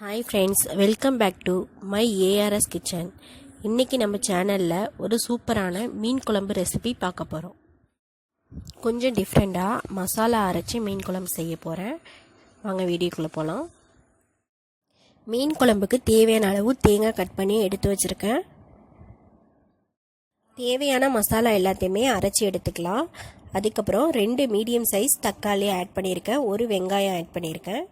Hi friends welcome back to my ARS kitchen இன்றைக்கி நம்ம சேனலில் ஒரு சூப்பரான மீன் குழம்பு ரெசிபி பார்க்க போகிறோம் கொஞ்சம் டிஃப்ரெண்ட்டாக மசாலா அரைச்சி மீன் குழம்பு செய்ய போகிறேன் வாங்க வீடியோக்குள்ளே போகலாம் மீன் குழம்புக்கு தேவையான அளவு தேங்காய் கட் பண்ணி எடுத்து வச்சுருக்கேன். தேவையான மசாலா எல்லாத்தையுமே அரைச்சி எடுத்துக்கலாம். அதுக்கப்புறம் ரெண்டு மீடியம் சைஸ் தக்காளி ஆட் பண்ணியிருக்கேன். ஒரு வெங்காயம் ஆட் பண்ணியிருக்கேன்.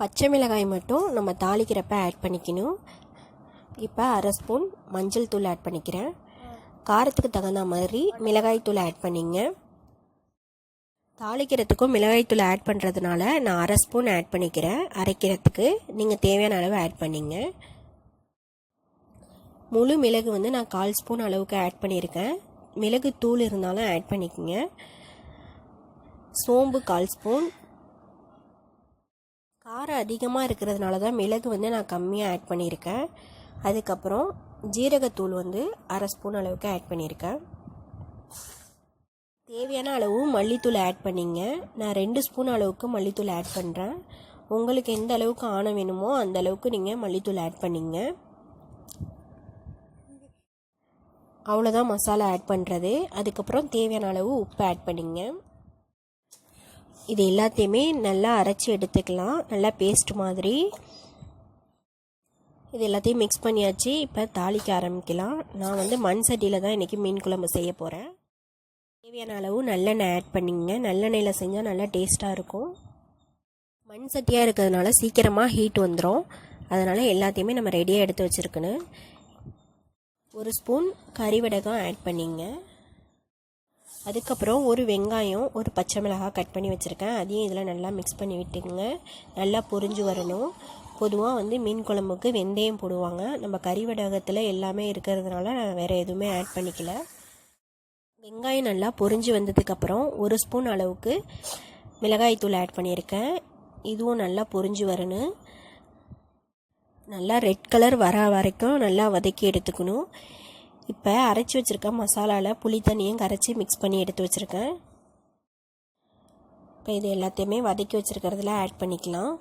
பச்சை மிளகாய் மட்டும் நம்ம தாளிக்கிறப்ப ஆட் பண்ணிக்கணும். இப்போ அரை ஸ்பூன் மஞ்சள் தூள் ஆட் பண்ணிக்கிறேன். காரத்துக்கு தகுந்த மாதிரி மிளகாய் தூள் ஆட் பண்ணிங்க. தாளிக்கிறதுக்கும் மிளகாய் தூள் ஆட் பண்ணுறதுனால நான் அரை ஸ்பூன் ஆட் பண்ணிக்கிறேன். அரைக்கிறதுக்கு நீங்கள் தேவையான அளவு ஆட் பண்ணிங்க. முழு மிளகு வந்து நான் கால் ஸ்பூன் அளவுக்கு ஆட் பண்ணியிருக்கேன். மிளகு தூள் இருந்தாலும் ஆட் பண்ணிக்கோங்க. சோம்பு கால் ஸ்பூன் காரம் அதிகமாக இருக்கிறதுனால தான் மிளகு வந்து நான் கம்மியாக ஆட் பண்ணியிருக்கேன். அதுக்கப்புறம் ஜீரகத்தூள் வந்து அரை ஸ்பூன் அளவுக்கு ஆட் பண்ணியிருக்கேன். தேவையான அளவு மல்லித்தூள் ஆட் பண்ணிங்க. நான் ரெண்டு ஸ்பூன் அளவுக்கு மல்லித்தூள் ஆட் பண்ணுறேன் உங்களுக்கு எந்த அளவுக்கு ஆணம் வேணுமோ அந்த அளவுக்கு நீங்கள் மல்லித்தூள் ஆட் பண்ணிங்க. அவ்வளோதான் மசாலா ஆட் பண்ணுறது அதுக்கப்புறம் தேவையான அளவு உப்பு ஆட் பண்ணிங்க. இது எல்லாத்தையுமே நல்லா அரைச்சி எடுத்துக்கலாம். நல்லா பேஸ்ட் மாதிரி. இது எல்லாத்தையும் மிக்ஸ் பண்ணியாச்சு. இப்போ தாளிக்க ஆரம்பிக்கலாம். நான் வந்து மண் சட்டியில் தான் இன்றைக்கி மீன் குழம்பு செய்ய போகிறேன் தேவையான அளவு நல்லெண்ணெய் ஆட் பண்ணிங்க நல்லெண்ணெயில் செஞ்சால் நல்லா டேஸ்ட்டாக இருக்கும். மண் சட்டியாக இருக்கிறதுனால சீக்கிரமாக ஹீட் வந்துடும் அதனால் எல்லாத்தையுமே நம்ம ரெடியாக எடுத்து வச்சுருக்கணும். ஒரு ஸ்பூன் கறிவடகம் ஆட் பண்ணிங்க அதுக்கப்புறம் ஒரு வெங்காயம் ஒரு பச்சை மிளகாய் கட் பண்ணி வச்சுருக்கேன். அதையும் இதில் நல்லா மிக்ஸ் பண்ணி விட்டுங்க நல்லா பொரிஞ்சு வரணும். பொதுவாக வந்து மீன் குழம்புக்கு வெந்தயம் போடுவாங்க. நம்ம கறி வடகத்தில் எல்லாமே இருக்கிறதுனால நான் வேறு எதுவுமே ஆட் பண்ணிக்கல. வெங்காயம் நல்லா பொரிஞ்சு வந்ததுக்கப்புறம் ஒரு ஸ்பூன் அளவுக்கு மிளகாய் தூள் ஆட் பண்ணியிருக்கேன். இதுவும் நல்லா பொரிஞ்சு வரணும். நல்லா ரெட் கலர் வர வரைக்கும் நல்லா வதக்கி எடுத்துக்கணும். இப்போ அரைச்சி வச்சுருக்க மசாலாவில் புளி தண்ணியும் கரைச்சி மிக்ஸ் பண்ணி எடுத்து வச்சுருக்கேன். இப்போ இது எல்லாத்தையுமே வதக்கி வச்சுருக்கிறதுல ஆட் பண்ணிக்கலாம்.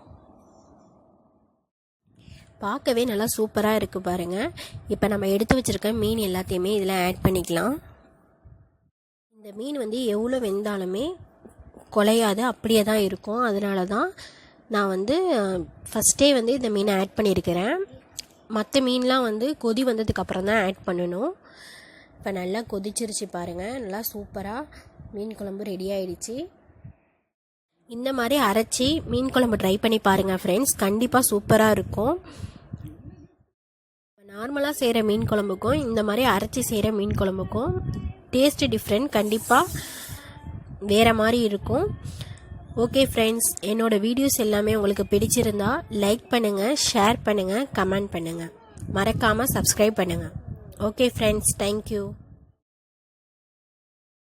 பார்க்கவே நல்லா சூப்பராக இருக்குது பாருங்கள் இப்போ நம்ம எடுத்து வச்சுருக்க மீன் எல்லாத்தையுமே இதில் ஆட் பண்ணிக்கலாம். இந்த மீன் வந்து எவ்வளோ வெந்தாலுமே குலையாது அப்படியே தான் இருக்கும். அதனால தான் நான் வந்து ஃபஸ்ட்டே வந்து இந்த மீனை ஆட் பண்ணியிருக்கிறேன். மற்ற மீன்லாம் வந்து கொதி வந்ததுக்கப்புறம் தான் ஆட் பண்ணணும். இப்போ நல்லா கொதிச்சிருச்சு பாருங்கள் நல்லா சூப்பராக மீன் குழம்பு ரெடி ஆகிடுச்சு இந்த மாதிரி அரைச்சி மீன் குழம்பு ட்ரை பண்ணி பாருங்கள் ஃப்ரெண்ட்ஸ் கண்டிப்பாக சூப்பராக இருக்கும். நார்மலாக செய்கிற மீன் குழம்புக்கும் இந்த மாதிரி அரைச்சி செய்கிற மீன் குழம்புக்கும் டேஸ்ட்டு டிஃப்ரெண்ட் கண்டிப்பாக வேறு மாதிரி இருக்கும். ஓகே ஃப்ரெண்ட்ஸ் என்னோடய வீடியோஸ் எல்லாமே உங்களுக்கு பிடிச்சிருந்தா லைக் பண்ணுங்கள் ஷேர் பண்ணுங்கள் கமெண்ட் பண்ணுங்கள் மறக்காமல் சப்ஸ்கிரைப் பண்ணுங்கள் ஓகே ஃப்ரெண்ட்ஸ் தேங்க்யூ